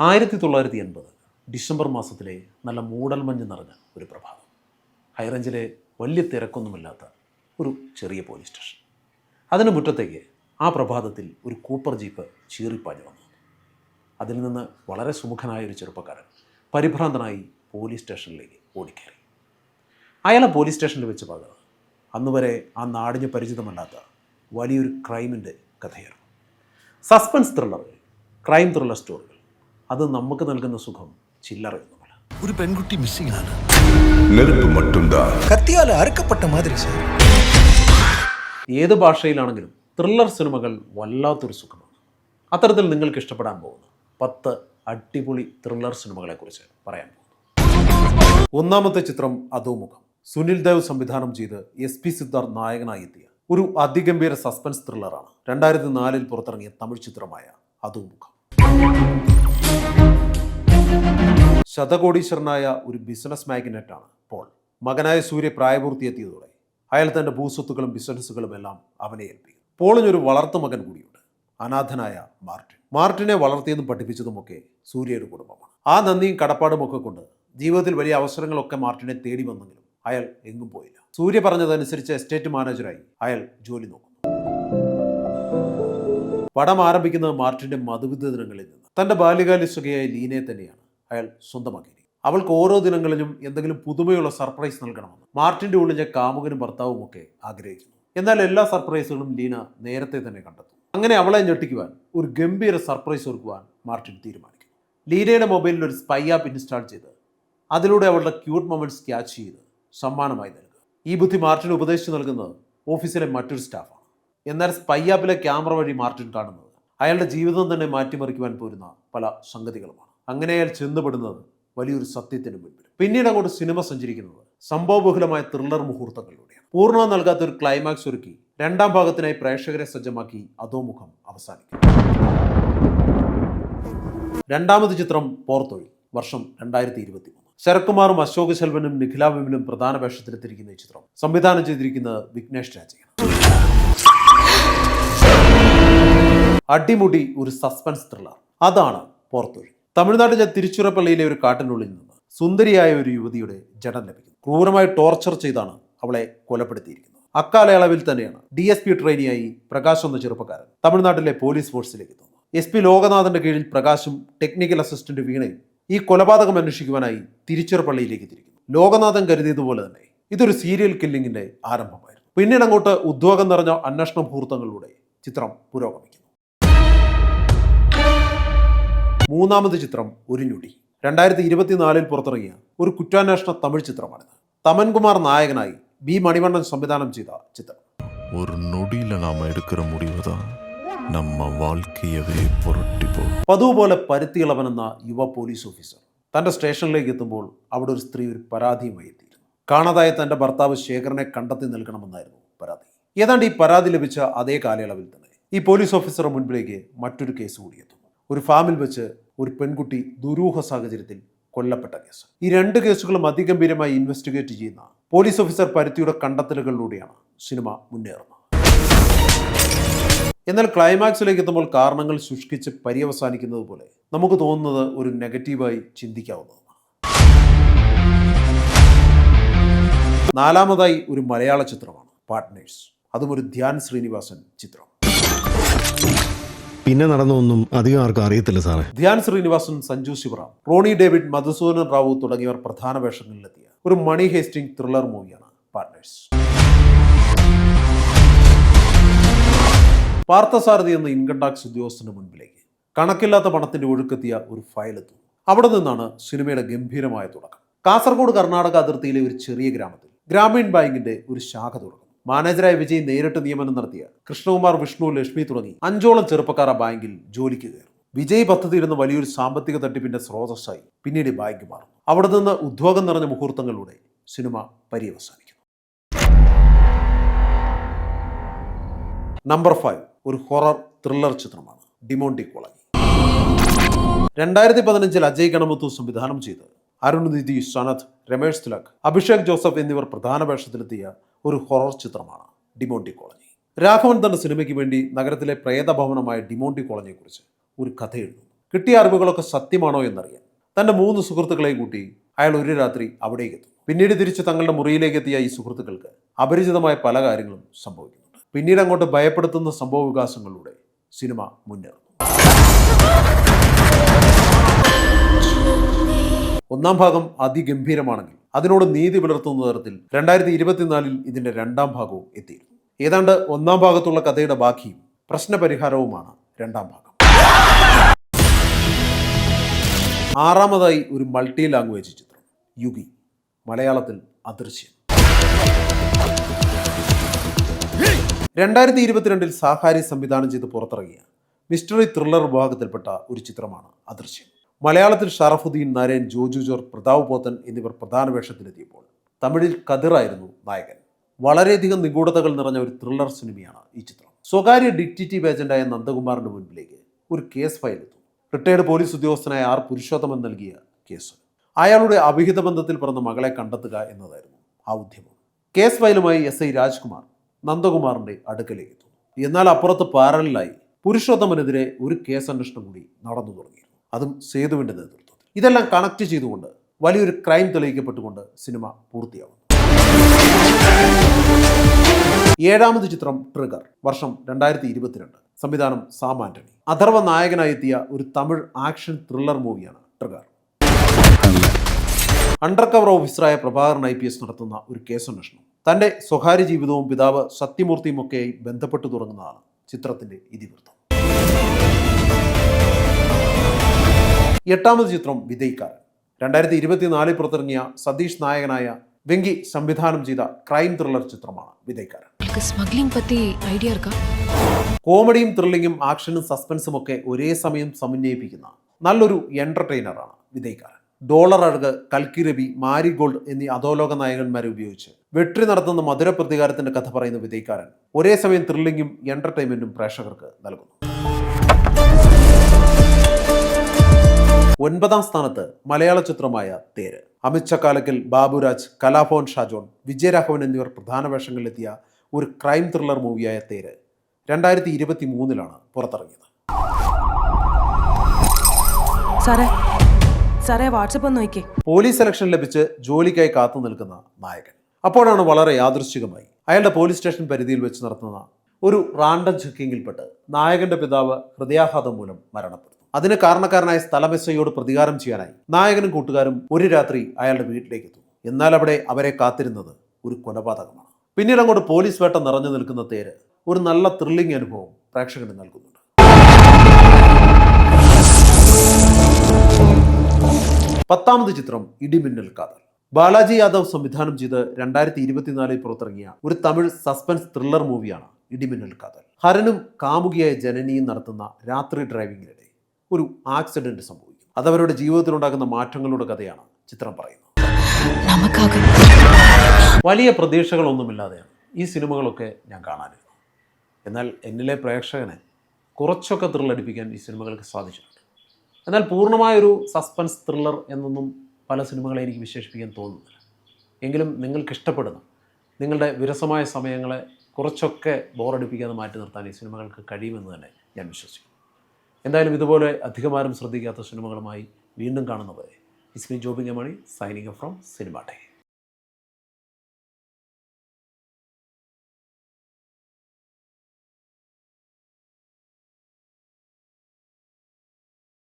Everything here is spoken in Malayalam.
ആയിരത്തി തൊള്ളായിരത്തി എൺപത് ഡിസംബർ മാസത്തിലെ നല്ല മൂടൽമഞ്ഞ് നിറഞ്ഞ ഒരു പ്രഭാതം. ഹൈറേഞ്ചിലെ വലിയ തിരക്കൊന്നുമില്ലാത്ത ഒരു ചെറിയ പോലീസ് സ്റ്റേഷൻ. അതിന് മുറ്റത്തേക്ക് ആ പ്രഭാതത്തിൽ ഒരു കൂപ്പർ ജീപ്പ് ചീറിപ്പാഞ്ഞു വന്നു. അതിൽ നിന്ന് വളരെ സുമുഖനായ ഒരു ചെറുപ്പക്കാരൻ പരിഭ്രാന്തനായി പോലീസ് സ്റ്റേഷനിലേക്ക് ഓടിക്കയറി. അയാളെ പോലീസ് സ്റ്റേഷനിൽ വെച്ച് പകർന്നു അന്നുവരെ ആ നാടിന് പരിചിതമല്ലാത്ത വലിയൊരു ക്രൈമിന്റെ കഥയായിരുന്നു. സസ്പെൻസ് ത്രില്ലറുകൾ ക്രൈം ത്രില്ലർ സ്റ്റോറികൾ അത് നമുക്ക് നൽകുന്ന സുഖം ചില്ലറയൊന്നുമല്ല ഒരു പെൺകുട്ടി മിസ്സിംഗ് ആണ് நெருப்பு மட்டும்தான் കത്തിയാൽ അറുക്കപ്പെട്ട മാതിരി സാർ ഏത് ഭാഷയിലാണെങ്കിലും ത്രില്ലർ സിനിമകൾ വല്ലാത്തൊരു സുഖമാണ് അത്തരത്തിൽ നിങ്ങൾക്ക് ഇഷ്ടപ്പെടാൻ പോകുന്ന പത്ത് അടിപൊളി ത്രില്ലർ സിനിമകളെക്കുറിച്ച് പറയാൻ പോകുന്നു ഒന്നാമത്തെ ചിത്രം അധോമുഖം സുനിൽ ദേവ് സംവിധാനം ചെയ്ത് എസ് പി സിദ്ധാർത്ഥ് നായകനായി എത്തിയ ഒരു അതിഗംഭീര സസ്പെൻസ് ത്രില്ലറാണ് രണ്ടായിരത്തി നാലിൽ പുറത്തിറങ്ങിയ തമിഴ് ചിത്രമായ അധോമുഖം ശതകോടീശ്വരനായ ഒരു ബിസിനസ് മാഗ്നറ്റാണ് പോൾ. മകനായ സൂര്യ പ്രായപൂർത്തിയെത്തിയതോടെ അയാൾ തന്റെ ഭൂസ്വത്തുക്കളും ബിസിനസ്സുകളും എല്ലാം അവനെ ഏൽപ്പിക്കും പോളിനൊരു വളർത്തു മകൻ കൂടിയുണ്ട് അനാഥനായ മാർട്ടിൻ. മാർട്ടിനെ വളർത്തിയതും പഠിപ്പിച്ചതുമൊക്കെ സൂര്യയുടെ കുടുംബമാണ്. ആ നന്ദിയും കടപ്പാടും ഒക്കെ കൊണ്ട് ജീവിതത്തിൽ വലിയ അവസരങ്ങളൊക്കെ മാർട്ടിനെ തേടി വന്നെങ്കിലും അയാൾ എങ്ങും പോയില്ല. സൂര്യ പറഞ്ഞതനുസരിച്ച് എസ്റ്റേറ്റ് മാനേജറായി അയാൾ ജോലി നോക്കുന്നു. പടം ആരംഭിക്കുന്നത് മാർട്ടിന്റെ മധുവിധ ദിനങ്ങളിൽ നിന്ന്. തന്റെ ബാല്യകാല സുഖയായ ലീനയെ തന്നെയാണ്. അയാൾ സ്വന്തമാക്കി അവൾക്ക് ഓരോ ദിനങ്ങളിലും എന്തെങ്കിലും പുതുമയുള്ള സർപ്രൈസ് നൽകണമെന്ന് മാർട്ടിന്റെ ഉള്ളിലെ കാമുകനും ഭർത്താവും ഒക്കെ ആഗ്രഹിക്കുന്നു. എന്നാൽ എല്ലാ സർപ്രൈസുകളും ലീന നേരത്തെ തന്നെ കണ്ടെത്തും. അങ്ങനെ അവളെ ഞെട്ടിക്കുവാൻ ഒരു ഗംഭീര സർപ്രൈസ് ഒരുക്കുവാൻ മാർട്ടിൻ തീരുമാനിക്കുന്നു. ലീനയുടെ മൊബൈലിൽ ഒരു സ്പൈ ആപ്പ് ഇൻസ്റ്റാൾ ചെയ്ത് അതിലൂടെ അവളുടെ ക്യൂട്ട് മൊമെന്റ്സ് ക്യാച്ച് ചെയ്ത് സമ്മാനമായി നൽകുക. ഈ ബുദ്ധി മാർട്ടിന് ഉപദേശിച്ചു നൽകുന്നത് ഓഫീസിലെ മറ്റൊരു സ്റ്റാഫാണ് എന്നാൽ സ്പൈ ആപ്പിലെ ക്യാമറ വഴി മാർട്ടിൻ കാണുന്നത് അയാളുടെ ജീവിതം തന്നെ മാറ്റിമറിക്കുവാൻ പോരുന്ന പല സംഗതികളുമാണ്. അങ്ങനെ അയാൾ ചെന്നുപെടുന്നത് വലിയൊരു സത്യത്തിന് മുൻപിൽ പിന്നീട് അങ്ങോട്ട് സിനിമ സഞ്ചരിക്കുന്നത് സംഭവബഹുലമായ ത്രില്ലർ മുഹൂർത്തങ്ങളിലൂടെയാണ്. പൂർണ നൽകാത്ത ഒരു ക്ലൈമാക്സ് ഒരുക്കി രണ്ടാം ഭാഗത്തിനായി പ്രേക്ഷകരെ സജ്ജമാക്കി അധോമുഖം അവസാനിക്കും. രണ്ടാമത് ചിത്രം പോർത്തൊഴി വർഷം രണ്ടായിരത്തി ഇരുപത്തി മൂന്ന് ശരത്കുമാറും അശോക് ശെൽവനും നിഖില വിമലും പ്രധാന വേഷത്തിലെത്തിയിരിക്കുന്ന ഈ ചിത്രം സംവിധാനം ചെയ്തിരിക്കുന്നത് വിഘ്നേഷ് രാജയാണ്. അടിമുടി ഒരു സസ്പെൻസ് ത്രില്ലർ അതാണ് പോർത്തൊഴി തമിഴ്നാട്ടിലെ തിരുച്ചിറപ്പള്ളിയിലെ ഒരു കാട്ടിനുള്ളിൽ നിന്ന് സുന്ദരിയായ ഒരു യുവതിയുടെ ജഡം ലഭിക്കുന്നു. ക്രൂരമായി ടോർച്ചർ ചെയ്താണ് അവളെ കൊലപ്പെടുത്തിയിരിക്കുന്നത്. അക്കാലയളവിൽ തന്നെയാണ് ഡി എസ് പി ട്രെയിനിയായി പ്രകാശ് എന്ന ചെറുപ്പക്കാരൻ തമിഴ്നാട്ടിലെ പോലീസ് ഫോഴ്സിലേക്ക് എത്തുന്നത്. എസ് പി ലോകനാഥന്റെ കീഴിൽ പ്രകാശും ടെക്നിക്കൽ അസിസ്റ്റന്റ് വീണയും ഈ കൊലപാതകം അന്വേഷിക്കുവാനായി തിരുച്ചിറപ്പള്ളിയിലേക്ക് തിരിക്കുന്നു ലോകനാഥൻ കരുതിയതുപോലെ തന്നെ ഇതൊരു സീരിയൽ കില്ലിങ്ങിന്റെ ആരംഭമായിരുന്നു. പിന്നീട് അങ്ങോട്ട് ഉദ്യോഗം നിറഞ്ഞ അന്വേഷണ മുഹൂർത്തങ്ങളിലൂടെ ചിത്രം പുരോഗമിക്കുന്നു. മൂന്നാമത് ചിത്രം ഒരു ഞൊടി. രണ്ടായിരത്തി ഇരുപത്തിനാലിൽ പുറത്തിറങ്ങിയ ഒരു കുറ്റാന്വേഷണ തമിഴ് ചിത്രമാണിത്. തമൻകുമാർ നായകനായി ബി മണിവണ്ണൻ സംവിധാനം ചെയ്ത ചിത്രം. ഒരു നൊടിയില നാം എടുക്കുന്ന മുടിവതാ നമ്മ വാഴ്ക്കയവേ പോ. പതിവ് പോലെ പരുത്തിയിളവനെന്ന യുവ പോലീസ് ഓഫീസർ തന്റെ സ്റ്റേഷനിലേക്ക് എത്തുമ്പോൾ അവിടെ ഒരു സ്ത്രീ ഒരു പരാതിയുമായി എത്തിയിരുന്നു. കാണാതായ തന്റെ ഭർത്താവ് ശേഖരനെ കണ്ടെത്തി നൽകണമെന്നായിരുന്നു പരാതി. ഏതാണ്ട് ഈ പരാതി ലഭിച്ച അതേ കാലയളവിൽ തന്നെ ഈ പോലീസ് ഓഫീസറുടെ മുൻപിലേക്ക് മറ്റൊരു കേസ് കൂടി എത്തുന്നു. ഒരു ഫാമിൽ വെച്ച് ഒരു പെൺകുട്ടി ദുരൂഹ സാഹചര്യത്തിൽ കൊല്ലപ്പെട്ട കേസ്. ഈ രണ്ട് കേസുകളും അതിഗംഭീരമായി ഇൻവെസ്റ്റിഗേറ്റ് ചെയ്യുന്ന പോലീസ് ഓഫീസർ പരുത്തിയുടെ കണ്ടെത്തലുകളിലൂടെയാണ് സിനിമ മുന്നേറുന്നത്. എന്നാൽ ക്ലൈമാക്സിലേക്ക് എത്തുമ്പോൾ കാരണങ്ങൾ ശുഷ്കിച്ച് പര്യവസാനിക്കുന്നത് പോലെ നമുക്ക് തോന്നുന്നത് ഒരു നെഗറ്റീവായി ചിന്തിക്കാവുന്നതാണ്. നാലാമതായി ഒരു മലയാള ചിത്രമാണ് പാർട്ട്നേഴ്സ് അതും ഒരു ധ്യാൻ ശ്രീനിവാസൻ ചിത്രം. പിന്നെ നടന്നൊന്നും അധികം ആർക്കും അറിയത്തില്ല സാറേ. ധ്യാൻ ശ്രീനിവാസൻ സഞ്ജു ശിവറാം റോണി ഡേവിഡ് മധുസൂദനൻ റാവു തുടങ്ങിയവർ പ്രധാന വേഷങ്ങളിലെത്തിയ ഒരു മണി ഹേസ്റ്റിംഗ് ത്രില്ലർ മൂവിയാണ് പാർട്ട്നേഴ്സ്. പാർത്ഥസാരഥി എന്ന ഇൻകം ടാക്സ് ഉദ്യോഗസ്ഥന് മുൻപിലേക്ക് കണക്കില്ലാത്ത പണത്തിന്റെ ഒഴുക്കെത്തിയ ഒരു ഫയൽ എത്തുന്നു. അവിടെ നിന്നാണ് സിനിമയുടെ ഗംഭീരമായ തുടക്കം. കാസർഗോഡ് കർണാടക അതിർത്തിയിലെ ഒരു ചെറിയ ഗ്രാമത്തിൽ ഗ്രാമീൺ ബാങ്കിന്റെ ഒരു ശാഖ തുടങ്ങുന്നു മാനേജറായ വിജയ് നേരിട്ട് നിയമനം നടത്തിയ. കൃഷ്ണകുമാർ വിഷ്ണു ലക്ഷ്മി തുടങ്ങി അഞ്ചോളം ചെറുപ്പക്കാർ ആ ബാങ്കിൽ ജോലിക്ക് കയറി. വിജയ് പദ്ധതിയിരുന്ന വലിയൊരു സാമ്പത്തിക തട്ടിപ്പിന്റെ സ്രോതസ്സായി പിന്നീട് ബാങ്ക് മാറുന്നു. അവിടെ നിന്ന് ഉദ്യോഗം നിറഞ്ഞ മുഹൂർത്തങ്ങളിലൂടെ സിനിമ പര്യവസാനിക്കുന്നു. നമ്പർ ഫൈവ് ഒരു ഹൊറർ ത്രില്ലർ ചിത്രമാണ്. ഡിമോണ്ടി കോളനി. രണ്ടായിരത്തി പതിനഞ്ചിൽ അജയ് ഗണമുത്തു സംവിധാനം ചെയ്ത്. അരുൺ നിധി സനത് രമേഷ് തിലക് അഭിഷേക് ജോസഫ് എന്നിവർ പ്രധാന വേഷത്തിലെത്തിയ ഒരു ഹൊറർ ചിത്രമാണ് ഡിമോണ്ടി കോളനി. രാഘവൻ തന്റെ സിനിമയ്ക്ക് വേണ്ടി നഗരത്തിലെ പ്രേതഭവനമായ ഡിമോണ്ടി കോളനിയെക്കുറിച്ച് ഒരു കഥ എഴുതുന്നു. കിട്ടിയ അറിവുകളൊക്കെ സത്യമാണോ എന്നറിയാൻ. തന്റെ മൂന്ന് സുഹൃത്തുക്കളെയും കൂട്ടി അയാൾ ഒരു രാത്രി അവിടേക്ക് എത്തും പിന്നീട് തിരിച്ച് തങ്ങളുടെ മുറിയിലേക്ക് എത്തിയ ഈ സുഹൃത്തുക്കൾക്ക് അപരിചിതമായ പല കാര്യങ്ങളും സംഭവിക്കുന്നുണ്ട്. പിന്നീട് അങ്ങോട്ട് ഭയപ്പെടുത്തുന്ന സംഭവ വികാസങ്ങളിലൂടെ സിനിമ മുന്നേറുന്നു. ഒന്നാം ഭാഗം അതിഗംഭീരമാണെങ്കിൽ അതിനോട് നീതി പുലർത്തുന്ന തരത്തിൽ രണ്ടായിരത്തി ഇരുപത്തിനാലിൽ ഇതിന്റെ രണ്ടാം ഭാഗവും എത്തിയിരുന്നു. ഏതാണ്ട് ഒന്നാം ഭാഗത്തുള്ള കഥയുടെ ബാക്കിയും പ്രശ്നപരിഹാരവുമാണ് രണ്ടാം ഭാഗം. ആറാമതായി ഒരു മൾട്ടി ലാംഗ്വേജ് ചിത്രം യുഗി മലയാളത്തിൽ അദൃശ്യം. രണ്ടായിരത്തി ഇരുപത്തിരണ്ടിൽ സാഹാരി സംവിധാനം ചെയ്ത് പുറത്തിറങ്ങിയ മിസ്റ്ററി ത്രില്ലർ വിഭാഗത്തിൽപ്പെട്ട ഒരു ചിത്രമാണ് അദൃശ്യം. മലയാളത്തിൽ ഷറഫുദ്ദീൻ നരേൻ ജോജു ജോർ പ്രതാപ് പോത്തൻ എന്നിവർ പ്രധാന വേഷത്തിലെത്തിയപ്പോൾ തമിഴിൽ കതിറായിരുന്നു നായകൻ. വളരെയധികം നിഗൂഢതകൾ നിറഞ്ഞ ഒരു ത്രില്ലർ സിനിമയാണ് ഈ ചിത്രം. സ്വകാര്യ ഡിറ്റക്റ്റീവ് ഏജന്റായ നന്ദകുമാറിന്റെ മുൻപിലേക്ക് ഒരു കേസ് ഫയൽ എത്തും. റിട്ടയർഡ് പോലീസ് ഉദ്യോഗസ്ഥനായ ആർ പുരുഷോത്തമൻ നൽകിയ കേസ്. അയാളുടെ അവിഹിത ബന്ധത്തിൽ പിറന്ന മകളെ കണ്ടെത്തുക എന്നതായിരുന്നു ആ ഉദ്യമം. കേസ് ഫയലുമായി എസ് ഐ രാജ്കുമാർ നന്ദകുമാറിന്റെ അടുക്കലേക്ക് എത്തുന്നു. എന്നാൽ അപ്പുറത്ത് പാരലായി പുരുഷോത്തമനെതിരെ ഒരു കേസ് അന്വേഷണം കൂടി നടന്നു തുടങ്ങിയിരുന്നു അതും സേതുവിന്റെ നേതൃത്വത്തിൽ. ഇതെല്ലാം കണക്ട് ചെയ്തുകൊണ്ട് വലിയൊരു ക്രൈം തെളിയിക്കപ്പെട്ടുകൊണ്ട് സിനിമ പൂർത്തിയാവുന്നു. ഏഴാമത് ചിത്രം ട്രിഗർ വർഷം രണ്ടായിരത്തി ഇരുപത്തിരണ്ട് സംവിധാനം സാം ആന്റണി. അഥർവ നായകനായി എത്തിയ ഒരു തമിഴ് ആക്ഷൻ ത്രില്ലർ മൂവിയാണ് ട്രിഗർ അണ്ടർ കവർ ഓഫീസറായ പ്രഭാകർ ഐ പി എസ് നടത്തുന്ന ഒരു കേസന്വേഷണം. തന്റെ സ്വകാര്യ ജീവിതവും പിതാവ് സത്യമൂർത്തിയുമൊക്കെയായി ബന്ധപ്പെട്ടു തുടങ്ങുന്നതാണ് ചിത്രത്തിന്റെ ഇതിവൃത്തം. എട്ടാമത് ചിത്രം വിജയിക്കാരൻ രണ്ടായിരത്തി ഇരുപത്തിനാലിൽ പുറത്തിറങ്ങിയ സതീഷ് നായകനായ വെങ്കി സംവിധാനം ചെയ്ത ക്രൈം ത്രില്ലർ ചിത്രമാണ് വിജയിക്കാരൻ സ്മഗ്ലിംഗ് കോമഡിയും ത്രില്ലിങ്ങും ആക്ഷനും സസ്പെൻസും ഒക്കെ ഒരേ സമയം സമന്വയിപ്പിക്കുന്ന നല്ലൊരു എന്റർടൈനറാണ് വിജയിക്കാരൻ ഡോളർ അഴക് കൽക്കി രവി മാരി ഗോൾഡ് എന്നീ അധോലോക നായകന്മാരെ ഉപയോഗിച്ച് വെട്ടി നടത്തുന്ന മധുര പ്രതികാരത്തിന്റെ കഥ പറയുന്ന വിധയിക്കാരൻ ഒരേ സമയം ത്രില്ലിങ്ങും എന്റർടൈൻമെന്റും പ്രേക്ഷകർക്ക് നൽകുന്നു. ഒൻപതാം സ്ഥാനത്ത് മലയാള ചിത്രമായ തേര്. അമിത് ചക്കാലക്കൽ ബാബുരാജ് കലാഭവൻ ഷാജോൺ വിജയരാഘവൻ എന്നിവർ പ്രധാന വേഷങ്ങളിലെത്തിയ ഒരു ക്രൈം ത്രില്ലർ മൂവിയായ തേര് രണ്ടായിരത്തി ഇരുപത്തി മൂന്നിലാണ് പുറത്തിറങ്ങിയത്. സാറേ സാറേ വാട്സപ്പ് ഒന്ന് നോക്കിയേ പോലീസ് സെലക്ഷൻ ലഭിച്ച് ജോലിക്കായി കാത്തു നിൽക്കുന്ന നായകൻ. അപ്പോഴാണ് വളരെ യാദൃശ്ചികമായി അയാളുടെ പോലീസ് സ്റ്റേഷൻ പരിധിയിൽ വെച്ച് നടത്തുന്ന ഒരു റാൻഡം ചെക്കിങ്ങിൽപ്പെട്ട് നായകന്റെ പിതാവ് ഹൃദയാഘാതം മൂലം മരണപ്പെടുന്നു അതിന് കാരണക്കാരനായ സ്ഥലമെസ്സയോട് പ്രതികാരം ചെയ്യാനായി നായകനും കൂട്ടുകാരും ഒരു രാത്രി അയാളുടെ വീട്ടിലേക്ക് എത്തുന്നു എന്നാൽ അവിടെ അവരെ കാത്തിരുന്നത് ഒരു കൊലപാതകമാണ്. പിന്നീട് അങ്ങോട്ട് പോലീസ് വേട്ട നിറഞ്ഞു നിൽക്കുന്ന തേര് ഒരു നല്ല ത്രില്ലിംഗ് അനുഭവം പ്രേക്ഷകന് നൽകുന്നുണ്ട്. പത്താമത് ചിത്രം ഇടിമിന്നൽ കാതൽ. ബാലാജി യാദവ് സംവിധാനം ചെയ്ത് രണ്ടായിരത്തി ഇരുപത്തിനാലിൽ പുറത്തിറങ്ങിയ ഒരു തമിഴ് സസ്പെൻസ് ത്രില്ലർ മൂവിയാണ് ഇടിമിന്നൽ കാതൽ. ഹരനും കാമുകിയായ ജനനിയും നടത്തുന്ന രാത്രി ഡ്രൈവിംഗിനിടെ ഒരു ആക്സിഡന്റ് അവരുടെ അതവരുടെ ജീവിതത്തിലുണ്ടാക്കുന്ന മാറ്റങ്ങളുടെ കഥയാണ് ചിത്രം പറയുന്നത്. വലിയ പ്രതീക്ഷകളൊന്നുമില്ലാതെയാണ് ഈ സിനിമകളൊക്കെ ഞാൻ കാണാനിരുന്നു എന്നാൽ എന്നിലെ പ്രേക്ഷകനെ കുറച്ചൊക്കെ ത്രില്ലടിപ്പിക്കാൻ ഈ സിനിമകൾക്ക് സാധിച്ചിട്ടുണ്ട്. എന്നാൽ പൂർണമായൊരു സസ്പെൻസ് ത്രില്ലർ എന്നൊന്നും പല സിനിമകളെ എനിക്ക് വിശേഷിപ്പിക്കാൻ തോന്നുന്നില്ല. എങ്കിലും നിങ്ങൾക്ക് ഇഷ്ടപ്പെടുന്ന നിങ്ങളുടെ വിരസമായ സമയങ്ങളെ കുറച്ചൊക്കെ ബോറടിപ്പിക്കാതെ മാറ്റി നിർത്താൻ ഈ സിനിമകൾക്ക് കഴിയുമെന്ന് തന്നെ ഞാൻ വിശ്വസിക്കുന്നു. എന്തായാലും ഇതുപോലെ അധികമാരും ശ്രദ്ധിക്കാത്ത സിനിമകളുമായി വീണ്ടും കാണുന്നവരെ. ഇസ്മി മണി സൈനിങ് ഫ്രം സിനിമാട്ടെ